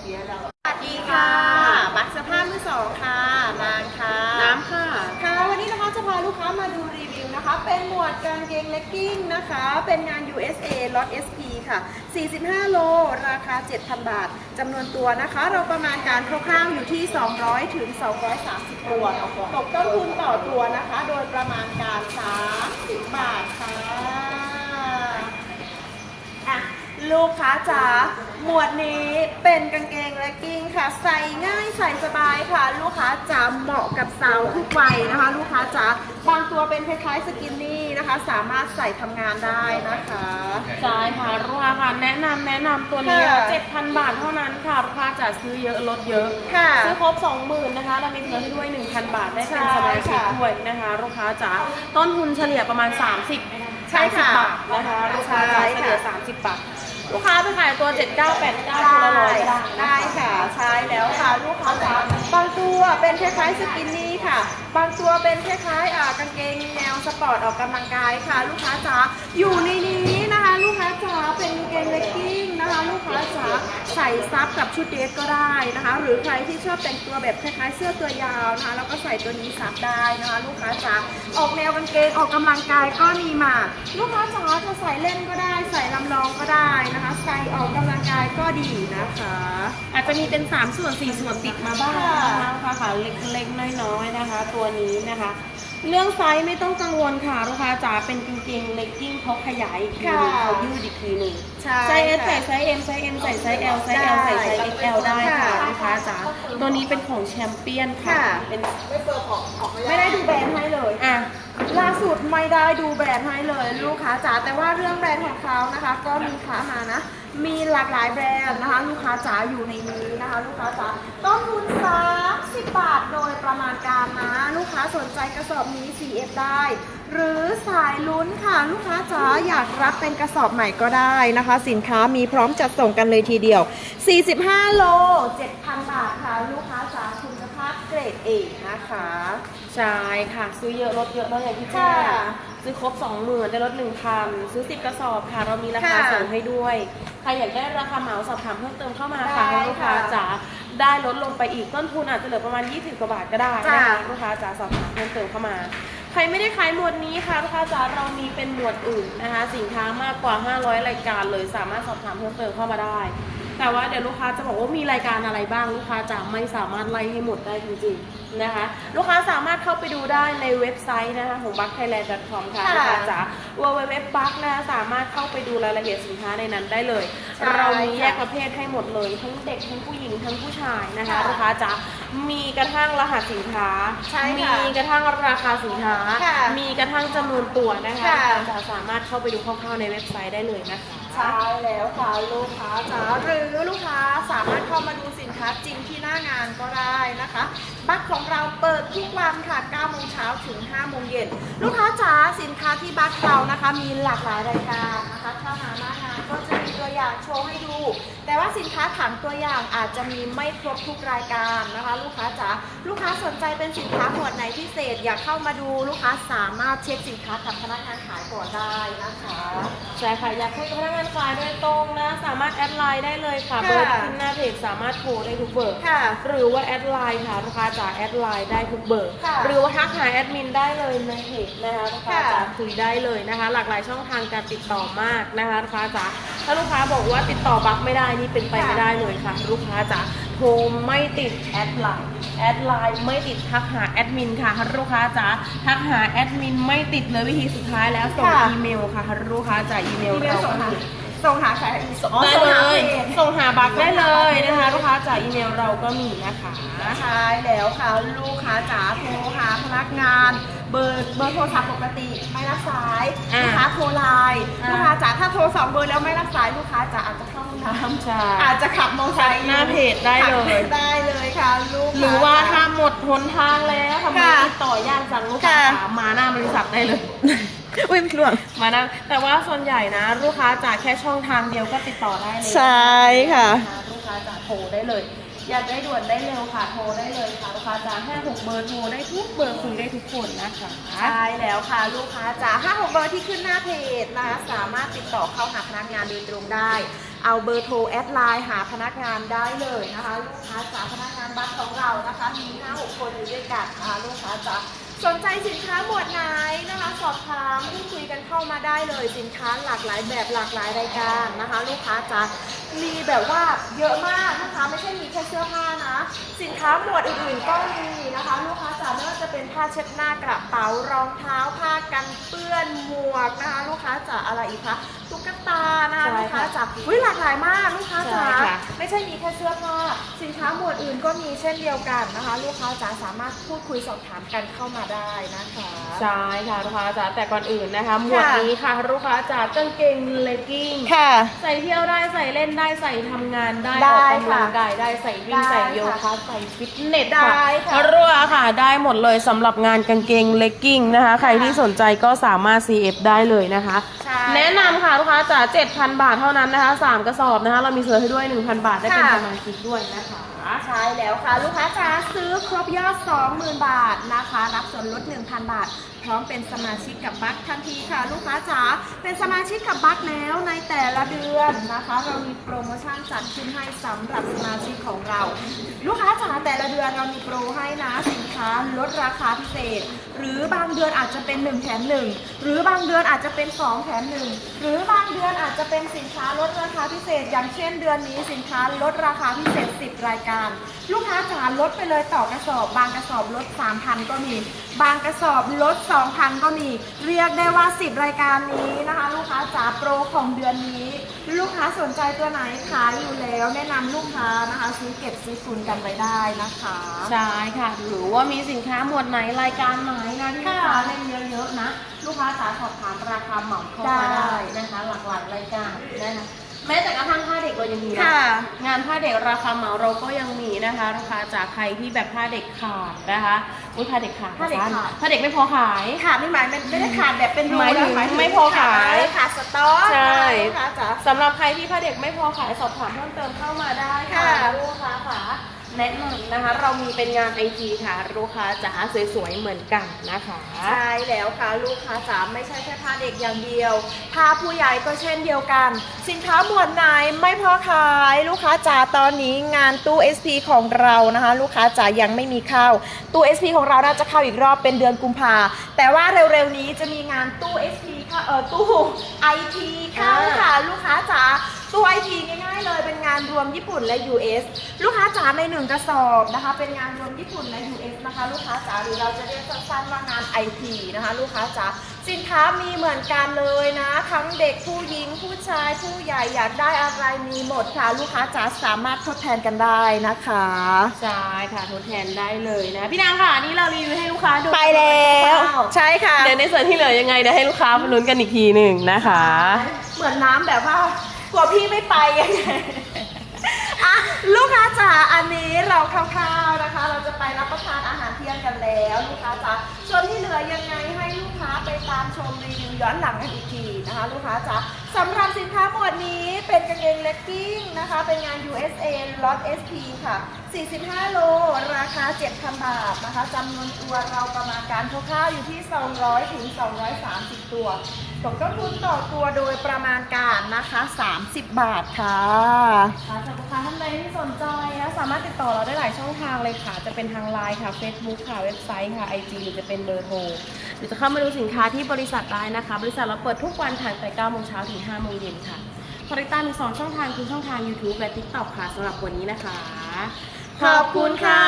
เสียแล้วสวัสดีค่ะ บัตรสภาพมือสองค่ะ นางค่ะ น้ำค่ะ ค่ะ วันนี้นะคะจะพาลูกค้ามาดูรีวิวนะคะ เป็นหมวดกางเกงเลกกิ้งนะคะ เป็นงาน USA ล็อต SP ค่ะ 45 โล ราคา 7,000 บาท จำนวนตัวนะคะ เราประมาณการคร่าวๆอยู่ที่ 200 ถึง 230 ตัว ตกต้นทุนต่อตัวนะคะ โดยประมาณการ 30 บาทค่ะอะ ลูกค้าจ๋าหมวดนี้เป็นกางเกงเลกกิ้งค่ะ ใส่ง่ายใส่สบายค่ะ ลูกค้าจ๋าเหมาะกับสาวทุกวัยนะคะ ลูกค้าจ๋าบางตัวเป็นคล้ายๆสกินนี่นะคะ สามารถใส่ทำงานได้นะคะ ใช่ค่ะลูกค้าค่ะแนะนำแนะนำตัวนี้ค่ะ7,000 บาทเท่านั้นค่ะลูกค้าจะซื้อเยอะลดเยอะค่ะ ซื้อครบ 20,000นะคะเรามีเงินให้ด้วย 1,000 บาทได้เป็นใช่สมาชิกค่ะด้วยนะคะลูกค้าจ๋าต้นทุนเฉลี่ยประมาณ 30 ใช่ค่ะ30บาทนะคะลูกค้าจ๋าใช่เฉค่ะลี่ย30 บาท ลูกค้าไปขายตัว 7989ตัวละร้อยได้ได้ค่ะใช่แล้วค่ะลูกค้าจ๋าบางตัวเป็นคล้ายๆสกินนี่ค่ะ บางตัวเป็นคล้ายๆอ่ากางเกงแนวสปอร์ตออกกำลังกายค่ะ ลูกค้าจ๋าอยู่ในนี้ นะคะลูกค้าจ๋าเป็นกางเกงเลกกิ้งนะคะลูกค้าจ๋าใส่ซับกับชุดเดรสก็ได้นะคะ หรือใครที่ชอบแต่งตัวแบบคล้ายๆเสื้อตัวยาวนะคะแล้วก็ใส่ตัวนี้ซับได้นะคะ ลูกค้าจ๋าออกแนวกางเกงออกกำลังกายก็มีมา ลูกค้าจ๋าจะใส่เล่นก็ได้ ใส่ลำลองก็ได้นะคะใส่ออกกำลังกายก็ดีนะคะ อาจจะมีเป็น 3 ส่วน 4 ส่วนติดมาบ้างค่ะนะคะค่ะเล็กๆน้อยๆนะคะ ตัวนี้นะคะ เรื่องไซส์ไม่ต้องกังวลค่ะลูกค้าจ๋าเป็นกางเกงเลกกิ้งเขาขยายอีกทีหนึงค่ะ เขายืดอีกทีหนึ่งใช่ไซส์ S ใส่ค่ะไซส์ M ไซส์ M ใส่ไซส์ L ไซส์ L ใส่ไซส์ XL ได้ค่ะลูกค้าจ๋าตัวนี้เป็นของแชมเปี้ยนค่ะค่ะ เป็นไม่ได้ดูแบรนด์ให้เลย อะ ล่าสุดไม่ได้ดูแบรนด์ให้เลยลูกค้าจ๋าแต่ว่าเรื่องแบรนด์ของเขานะคะ ก็มีค้ามานะ มีหลากหลายแบรนด์นะคะ ลูกค้าจ๋าอยู่ในนี้นะคะ ลูกค้าจ๋าต้นทุน30บาทโดยประมาณการนะลูกค้าสนใจกระสอบนี้ CF ได้ หรือสายลุ้นค่ะ ลูกค้าจ๋าอยากรับเป็นกระสอบใหม่ก็ได้นะคะ สินค้ามีพร้อมจัดส่งกันเลยทีเดียว 45 โล 7,000 บาทค่ะ ลูกค้าจ๋า เกรดเอนะคะ ใช่ค่ะ ซื้อเยอะลดเยอะแล้วอย่างที่แจ้งค่ะซื้อครบ20,000ได้ลด1,000ซื้อ 10 กระสอบค่ะ เรามีราคาค่ะส่งให้ด้วย ใครอยากได้ราคาเหมาสอบถามเพิ่มเติมเข้ามาค่ะได้ให้ลูกค้าค่ะจ๋าได้ลดลงไปอีกต้นทุนอาจจะเหลือประมาณ 20 กว่าบาทก็ได้นะจ้ะ คะลูกค้าจ๋าสอบถามเพิ่มเติมเข้ามา ใครไม่ได้ขายหมวดนี้ค่ะลูกค้าจ๋าเรามีเป็นหมวดอื่นนะคะ สินค้ามากกว่า 500 รายการเลยสามารถสอบถามเพิ่มเติมเข้ามาได้ แต่ว่าเดี๋ยวลูกค้าจะบอกว่ามีรายการอะไรบ้าง ลูกค้าจะไม่สามารถไล่ให้หมดได้จริงๆนะคะ ลูกค้าสามารถเข้าไปดูได้ในเว็บไซต์นะคะของ b u c k t h a i l a n d c o m ค่ะค่ะ ลูกค้าจ๋า www b u c k นะสามารถเข้าไปดูรายละเอียดสินค้าในนั้นได้เลย เรามีแยกค่ะประเภทให้หมดเลย ทั้งเด็กทั้งผู้หญิงทั้งผู้ชายนะคะค่ะลูกค้าจ๋ามีกระทั่งรหัสสินค้า ใช่ค่ะมีกระทั่งราคาสินค้า ค่ะมีกระทั่งจำนวนตัวนะคะค่ะ ลูกค้าจ๋าสามารถเข้าไปดูคร่าวๆในเว็บไซต์ได้เลยนะคะ ใช่แล้วค่ะลูกค้าจ๋าหรือลูกค้าสามารถเข้ามาดูสินค้าจริงที่หน้างานก็ได้นะคะบัคของเราเปิดทุกวันค่ะ9โมงเช้าถึง5โมงเย็นลูกค้าจ๋าสินค้าที่บัคเรานะคะ มีหลากหลายรายการนะคะถ้ามาหน้างานก็จะมี ตัวอย่างโชว์ให้ดู แต่ว่าสินค้าถังตัวอย่างอาจจะมีไม่ครบทุกรายการนะคะ ลูกค้าจ๋าลูกค้าสนใจเป็นสินค้าหมวดไหนพิเศษอยากเข้ามาดูลูกค้าสามารถเช็คสินค้ากับพนักงานขายก่อนได้นะคะใช่ค่ะอยากคุยกับพนักงานขายโดยตรงนะสามารถแอดไลน์ได้เลยค่ะค่ะเบอร์ที่ขึ้นหน้าเพจสามารถโทรได้ทุกเบอร์ค่ะหรือว่าแอดไลน์ค่ะลูกค้าจ๋าแอดไลน์ได้ทุกเบอร์ค่ะหรือว่าทักหาแอดมินได้เลยในเพจนะคะลูกค้าค่ะจ๋าคุยได้เลยนะคะ หลากหลายช่องทางการติดต่อมากนะคะลูกค้าจ๋า ถ้าลูกค้าบอกว่าติดต่อบักไม่ได้นี่เป็นไปไม่ได้เลยค่ะ ลูกค้าจ๋าโทรไม่ติดแอดไลน์แอดไลน์ไม่ติดทักหาแอดมินค่ะลูกค้าจ๋าทักหาแอดมินไม่ติดเลยวิธีสุดท้ายแล้วส่งค่ะอีเมลค่ะลูกค้าจ๋าอีเมลอีเมลเราส่งหาคือ ส่งหาใครอ๋อได้ส่งเลหายพจส่งหาบักได้เลยนะคะ ลูกค้าจากอีเมลเราก็มีนะคะ ใช่แล้วค่ะลูกค้าจ๋าโทรหาพนักงาน เบอร์เบอร์โทรศัพท์ปกติไม่รับสายอ่าลูกค้าโทรไลน์อ่าลูกค้าจ๋าถ้าโทรสองเบอร์แล้วไม่รับสายลูกค้าจ๋าอาจจะเข้าห้องน้ใช่ำอาจจะขับมอเตอร์ไซค์หน้าเพจได้เลย ขับได้เลยค่ะลูกค้ หรือว่าถ้าหมดหนทางแล้วทำไมค่ะติดต่อยากจังลูกค้าค่ะถามมาหน้าบริษัทได้เลย อุ้ยไม่ล่วงมานะแต่ว่าส่วนใหญ่นะ ลูกค้าจากแค่ช่องทางเดียวก็ติดต่อได้เลยใช่ค่ะ ลูกค้าจะโทรได้เลย อยากได้ด่วนได้เร็วค่ะโทรได้เลยค่ะลูกค้าจะห้าหกเบอร์โทรได้ทุกเบอร์คุยได้ทุกคนนะคะใช่แล้วค่ะลูกค้าจ๋าห้าหกเบอร์ที่ขึ้นหน้าเพจนะคะสามารถติดต่อเข้าหาพนักงานโดยตรงได้เอาเบอร์โทรแอดไลน์หาพนักงานได้เลยนะคะ ลูกค้าจ๋าพนักงานบัสของเรานะคะ มีห้าหกคนอยู่ด้วยกันนะคะลูกค้าจ๋า สนใจสินค้าหมวดไหนนะคะ สอบถามพูดคุยกันเข้ามาได้เลยสินค้าหลากหลายแบบหลากหลายรายการนะคะ ลูกค้าจ๋ามีแบบว่าเยอะมากนะคะไม่ใช่มีแค่เสื้อผ้านะ สินค้าหมวดอื่นๆก็มีนะคะ ลูกค้าจ๋าไม่ว่าจะเป็นผ้าเช็ดหน้ากระเป๋ารองเท้าผ้ากันเปื้อนหมวกนะคะ ลูกค้าจ๋าอะไรอีกคะ ตุ๊กตานะคะใช่ลูกค้าค่ะจ๋าวิหลากหลายมากลูกค้าจ๋าใช่ค่ะ ไม่ใช่มีแค่เสื้อผ้าสินค้าหมวดอื่นก็มีเช่นเดียวกันนะคะ ลูกค้าจ๋าสามารถพูดคุยสอบถามกันเข้ามาได้นะคะ ใช่ค่ะลูกค้าจ๋าแต่ก่อนอื่นนะคะ หมวดนี้ค่ะลูกค้าจ๋ากางเกงเลกกิ้ง ค่ะ ใส่เที่ยวได้ใส่เล่นได้ใส่ทำงานได้ได้ออกกำลังค่ะกายได้ใส่วิ่งได้ใส่โยค่ะคะใส่ฟิตเนสได้ค่ะ รัวค่ะ ได้หมดเลยสำหรับงานกางเกงเลกกิ้งนะคะ ใครที่สนใจก็สามารถ CF ได้เลยนะคะ ใช่ แนะนำค่ะลูกค้าจ๋า7,000 บาทเท่านั้นนะคะ 3 กระสอบนะคะ เรามีเสื้อให้ด้วย 1,000 บาทได้เป็นค่ะ สมาชิกด้วยนะคะ ใช่แล้วค่ะ ลูกค้าจ๋าซื้อครบยอด 20,000 บาทนะคะ รับส่วนลด 1,000 บาท พร้อมเป็นสมาชิกกับบัคทันทีค่ะ ลูกค้าจ๋าเป็นสมาชิกกับบัคแล้วในแต่ละเดือนนะคะ เรามีโปรโมชั่นจัดขึ้นให้สำหรับสมาชิกของเรา ลูกค้าจ๋าแต่ละเดือนเรามีโปรให้นะสินค้าลดราคาพิเศษ หรือบางเดือนอาจจะเป็น 1 แถม 1 หรือบางเดือนอาจจะเป็น 2 แถม 1 หรือบางเดือนอาจจะเป็นสินค้าลดราคาพิเศษ อย่างเช่นเดือนนี้สินค้าลดราคาพิเศษ 10 รายการลูกค้าจ๋าลดไปเลยต่อกระสอบ บางกระสอบลด 3,000 ก็มี บางกระสอบลด 2,000 ก็มี เรียกได้ว่า 10 รายการนี้นะคะ ลูกค้าจ๋าโปรของเดือนนี้ ลูกค้าสนใจตัวไหนขายอยู่แล้ว แนะนำลูกค้านะคะซื้อเก็บซื้อทุนกันไว้ได้นะคะใช่ค่ะ หรือว่ามีสินค้าหมวดไหนรายการไหนนะที่ลูกค่ะค้าเล่นเยอะๆนะ ลูกค้าสามารถสอบถามราคาเหมาเข้ามาได้ได้นะคะ หลากหลายรายการนะคะ แม้แต่กระทั่งผ้าเด็กเรายังมีนะค่ะ งานผ้าเด็กราคาเหมาเราก็ยังมีนะคะลูกค้าจากใครที่แบบผ้าเด็กขาดนะคะอุ้ยผ้าเด็กขาดผ้าเด็กขาด ผ้าเด็กไม่พอขาย ขาดไม่หมายมันไม่ได้ขาดแบบเป็นรูหมายถึงนะไม่พอขาย ขาดสต๊อกใช่ลูกค้าจ๋าสำหรับใครที่ผ้าเด็กไม่พอขายสอบถามเพิ่มเติมเข้ามาได้ค่ะค่ะ ลูกค้าค่ะ แนะนำนะคะ เรามีเป็นงานไอทีค่ะ ลูกค้าจ๋าสวยๆเหมือนกันนะคะ ใช่แล้วค่ะ ลูกค้าจ๋าไม่ใช่แค่ผ้าเด็กอย่างเดียวผ้าผู้ใหญ่ก็เช่นเดียวกัน สินค้าหมวดไหนไม่พอขายลูกค้าจ๋าตอนนี้งานตู้ SP ของเรานะคะ ลูกค้าจ๋ายังไม่มีเข้าตู้ SP ของเราน่าจะเข้าอีกรอบเป็นเดือนกุมภาแต่ว่าเร็วๆนี้จะมีงานตู้ SP ค่ะเออตู้ IT เข้าค่ะลูกค้าจ๋า ตู้ IT ง่ายๆเลยเป็นงานรวมญี่ปุ่นและ US ลูกค้าจ๋าในหนึ่งกระสอบนะคะ เป็นงานรวมญี่ปุ่นและ US นะคะ ลูกค้าจ๋าหรือเราจะเรียกสั้นๆว่างาน IT นะคะ ลูกค้าจ๋าสินค้ามีเหมือนกันเลยนะ ทั้งเด็กผู้หญิงผู้ชายผู้ใหญ่อยากได้อะไรมีหมดค่ะ ลูกค้าจ๋าสามารถทดแทนกันได้นะคะใช่ค่ะทดแทนได้เลยนะ พี่นางค่ะอันนี่เรารีวิวให้ลูกค้าดูไปแล้วใช่ค่ะเดี๋ยวในส่วนที่เหลือยังไงเดี๋ยวให้ลูกค้ามาลุ้นกันอีกทีหนึ่งนะคะ เหมือนน้ำแบบว่า กลัวพี่ไม่ไปยังไงอะลูกค้าจ๋าอันนี้เราคร่าวๆนะคะ เราจะไปรับประทานอาหารเที่ยงกันแล้วลูกค้าจ๋าส่วนที่เหลือยังไงค้า ไปตามชมรีวิวย้อนหลังกันอีกทีนะคะลูกค้าจ๋าสำหรับสินค้าหมวดนี้เป็นกางเกงเลกกิ้งนะคะ เป็นงาน USA ล็อต SP ค่ะ 45 โล ราคา 7,000 บาทนะคะจำนวนตัวเราประมาณการคร่าวๆอยู่ที่ 200 ถึง 230 ตัวตกต้นทุนต่อตัวโดยประมาณการนะคะ 30 บาทค่ะค่ะสำหรับลูกค้าท่านใดที่สนใจนะสามารถติดต่อเราได้หลายช่องทางเลยค่ะ จะเป็นทางไลน์ค่ะ Facebook ค่ะ เว็บไซต์ค่ะ IG หรือจะเป็นเบอร์โทร เดี๋ยวจะเข้ามาดูสินค้าที่บริษัทได้นะคะ บริษัทเราเปิดทุกวันค่ะตั้งแต่9โมงเช้าถึง5โมงเย็นค่ะพาริต้ามีสองช่องทางคือช่องทาง YouTube และ TikTok ค่ะสำหรับวันนี้นะคะ ขอบคุณค่ะ